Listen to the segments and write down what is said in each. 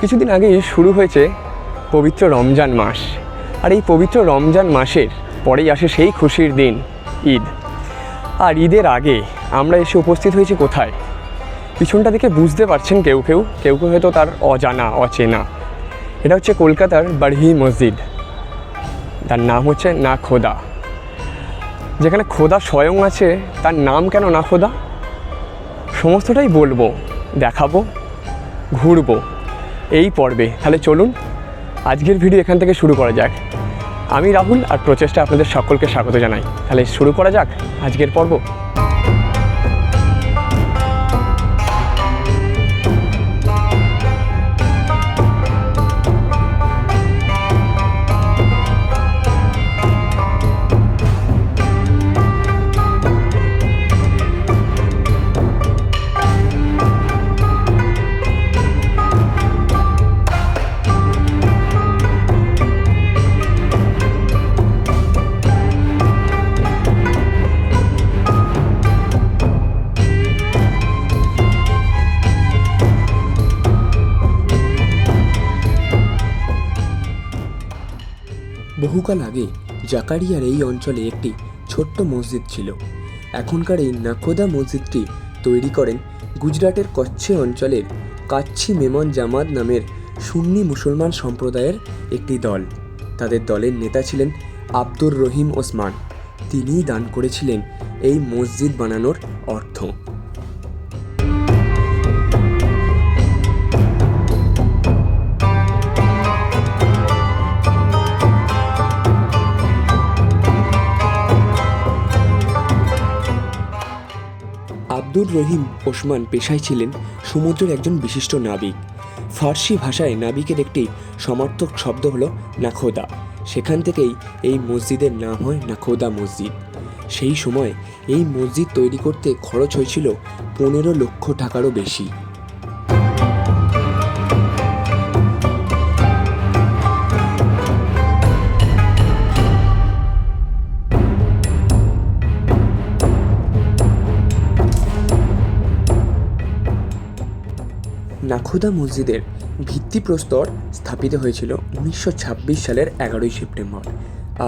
কিছুদিন আগেই শুরু হয়েছে পবিত্র রমজান মাস। আর এই পবিত্র রমজান মাসের পরেই আসে সেই খুশির দিন, ঈদ। আর ঈদের আগে আমরা এসে উপস্থিত হয়েছি কোথায়? পিছনটা দেখে বুঝতে পারছেন কেউ কেউ কেউ কেউ হয়তো তার অজানা, অচেনা। এটা হচ্ছে কলকাতার বাড়হি মসজিদ। তার নাম হচ্ছে না খোদা। যেখানে খোদা স্বয়ং আছে, তার নাম কেন না খোদা? সমস্তটাই বলব, দেখাবো, ঘুরবো। এই পর্বে। তাহলে চলুন, আজকের ভিডিও এখান থেকে শুরু করা যাক। আমি রাহুল আর প্রচেষ্টা আপনাদের সকলকে স্বাগত জানাই। তাহলে শুরু করা যাক আজকের পর্ব। বহুকাল আগে জাকারিয়ার এই অঞ্চলে একটি ছোট্ট মসজিদ ছিল। এখনকার এই নাখোদা মসজিদটি তৈরি করেন গুজরাটের কচ্ছে অঞ্চলের কাচ্ছি মেমন জামাত নামের সুন্নি মুসলমান সম্প্রদায়ের একটি দল। তাদের দলের নেতা ছিলেন আব্দুর রহিম ওসমান। তিনিই দান করেছিলেন এই মসজিদ বানানোর অর্থ। আব্দুর রহিম ওসমান পেশায় ছিলেন সমুদ্রের একজন বিশিষ্ট নাবিক। ফার্সি ভাষায় নাবিকের একটি সমার্থক শব্দ হল নাখোদা। সেখান থেকেই এই মসজিদের নাম হয় নাখোদা মসজিদ। সেই সময় এই মসজিদ তৈরি করতে খরচ হয়েছিল পনেরো লক্ষ টাকারও বেশি। নাখোদা মসজিদের ভিত্তিপ্রস্তর স্থাপিত হয়েছিল উনিশশো ছাব্বিশ সালের এগারোই সেপ্টেম্বর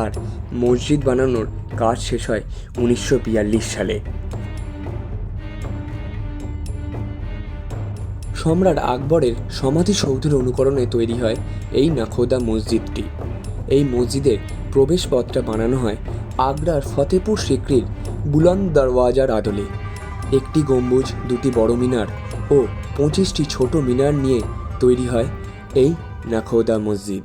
আর মসজিদ বানানোর কাজ শেষ হয় উনিশশো বিয়াল্লিশ সালে। সম্রাট আকবরের সমাধিসৌধের অনুকরণে তৈরি হয় এই নাখোদা মসজিদটি। এই মসজিদের প্রবেশপথটা বানানো হয় আগ্রার ফতেপুর সিক্রির বুলন্দ দরওয়াজার আদলে। একটি গম্বুজ, দুটি বড় মিনার ও পঁচিশটি ছোট মিনার নিয়ে তৈরি হয় এই নাখোদা মসজিদ।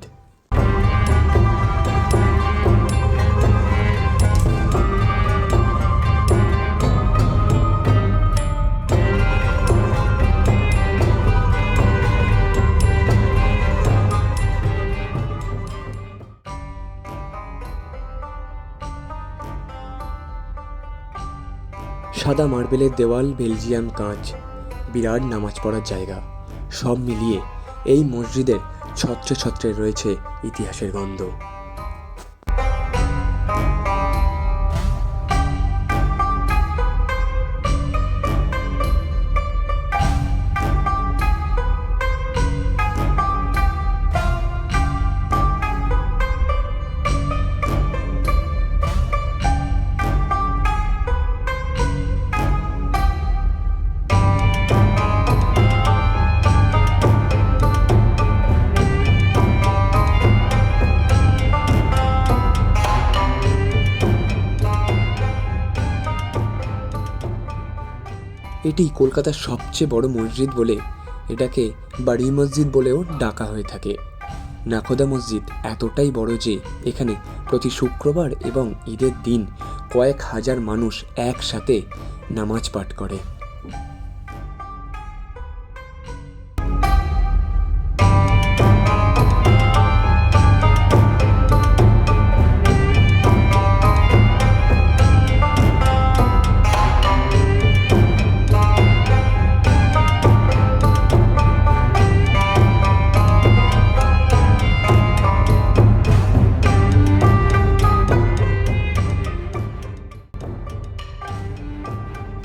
সাদা মার্বেলের দেওয়াল বেলজিয়াম কাঁচ। বিরাট নামাজ পড়ার জায়গা। সব মিলিয়ে এই মসজিদের ছত্রে ছত্রে রয়েছে ইতিহাসের গন্ধ। এটি কলকাতার সবচেয়ে বড় মসজিদ বলে এটাকে বাড়ি মসজিদ বলেও ডাকা হয়ে থাকে। নাখোদা মসজিদ এতটাই বড় যে এখানে প্রতি শুক্রবার এবং ঈদের দিন কয়েক হাজার মানুষ একসাথে নামাজ পাঠ করে।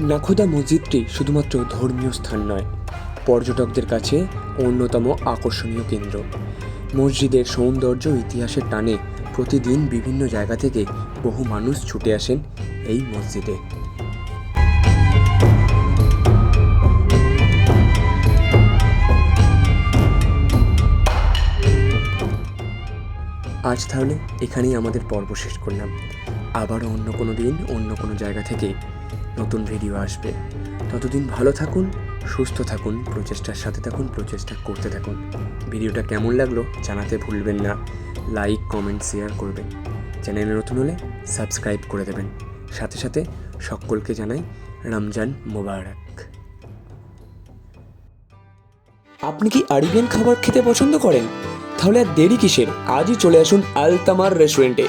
নাখোদা মসজিদটি শুধুমাত্র ধর্মীয় স্থান নয়, পর্যটকদের কাছে অন্যতম আকর্ষণীয় কেন্দ্র। মসজিদের সৌন্দর্য ইতিহাসের টানে প্রতিদিন বিভিন্ন জায়গা থেকে বহু মানুষ ছুটে আসেন এই মসজিদে। আজ তাহলে এখানেই আমাদের পর্ব শেষ করলাম। আবারও অন্য কোনো দিন, অন্য কোনো জায়গা থেকে নতুন ভিডিও আসবে। ততদিন ভালো থাকুন, সুস্থ থাকুন, প্রচেষ্টার সাথে থাকুন, প্রচেষ্টা করতে থাকুন। ভিডিওটা কেমন লাগল জানাতে ভুলবেন না। লাইক কমেন্ট শেয়ার করবেন। চ্যানেলে নতুন হলে সাবস্ক্রাইব করে দেবেন। সাথে সাথে সকলকে জানাই রমজান মোবারক। আপনি কি আরিবিয়ান খাবার খেতে পছন্দ করেন? তাহলে আর দেরি কিসের? আজই চলে আসুন আলতামার রেস্টুরেন্টে।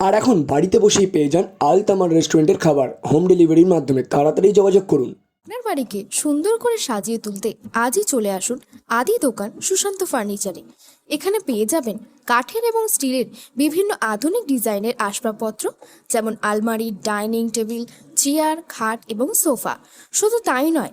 আর এখন বাড়িতে বসেই পেয়ে যান আল তামার রেস্টুরেন্টের খাবার হোম ডেলিভারির মাধ্যমে তাড়াতাড়ি যোগাযোগ করুন। আপনার বাড়িকে সুন্দর করে সাজিয়ে তুলতে আজই চলে আসুন আদি দোকান সুশান্ত ফার্নিচারে। এখানে পেয়ে যাবেন কাঠের এবং স্টিলের বিভিন্ন আধুনিক ডিজাইনের আসবাবপত্র, যেমন আলমারি, ডাইনিং টেবিল, চেয়ার, খাট এবং সোফা। শুধু তাই নয়